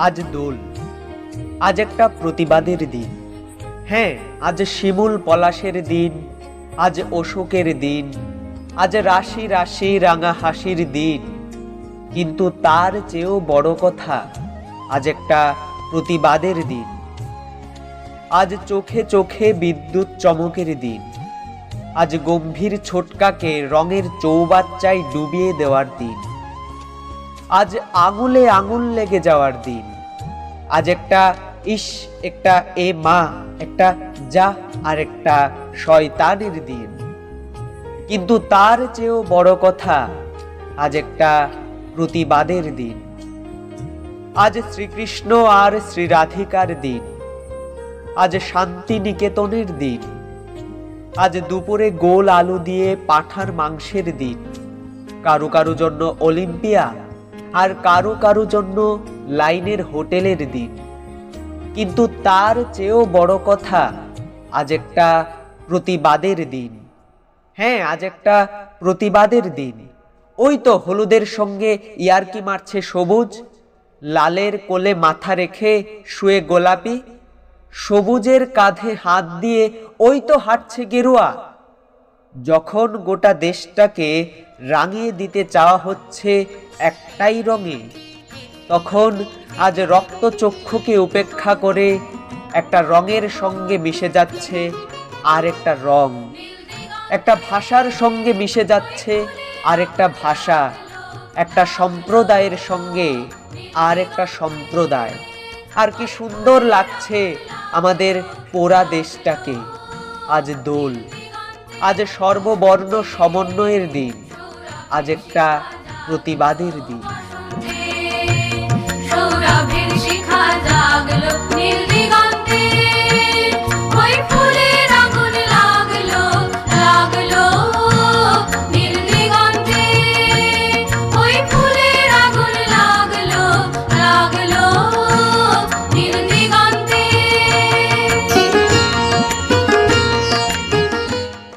আজ দোল। আজ একটা প্রতিবাদের দিন। হ্যাঁ আজ শিমুল পলাশের দিন, আজ অশোকের দিন, আজ রাশি রাশি রাঙা হাসির দিন। কিন্তু তার চেয়েও বড় কথা আজ একটা প্রতিবাদের দিন। আজ চোখে চোখে বিদ্যুৎ চমকের দিন। আজ গম্ভীর ছোটকাকে রঙের চৌবাচ্চায় ডুবিয়ে দেওয়ার দিন। আজ আঙুলে আঙুল লেগে যাওয়ার দিন। আজ একটা ইস, একটা এ মা, একটা যা, আর একটা শয়তানের দিন। কিন্তু তার চেয়েও বড় কথা, আজ একটা প্রতিবাদের দিন। আজ শ্রীকৃষ্ণ আর শ্রীরাধিকার দিন। আজ শান্তি নিকেতনের দিন। আজ দুপুরে গোল আলু দিয়ে পাঠার মাংসের দিন। কারও কারও জন্য অলিম্পিয়া, আর কারও কারও জন্য লাইনের হোটেলের দিন কিন্তু তার চেয়েও বড় কথা, আজ একটা প্রতিবাদের দিন। হ্যাঁ আজ একটা প্রতিবাদের দিন। ওই তো হলুদের সঙ্গে ইয়ারকি মারছে সবুজ, লালের কোলে মাথা রেখে শুয়ে গোলাপি, সবুজের কাঁধে হাত দিয়ে ওই তো হাঁটছে গেরুয়া। যখন গোটা দেশটাকে রাঙিয়ে দিতে চাওয়া হচ্ছে একটাই রঙে তখন আজ রক্তচক্ষুকে উপেক্ষা করে একটা রঙের সঙ্গে মিশে যাচ্ছে আর একটা রং। একটা ভাষার সঙ্গে মিশে যাচ্ছে আর একটা ভাষা। একটা সম্প্রদায়ের সঙ্গে আর একটা সম্প্রদায়। আর কি সুন্দর লাগছে আমাদের পোড়া দেশটাকে। আজ দোল। আজ সর্ববর্ণ সমন্বয়ের দিন। আজ একটা প্রতিবাদের দিন। Galop nil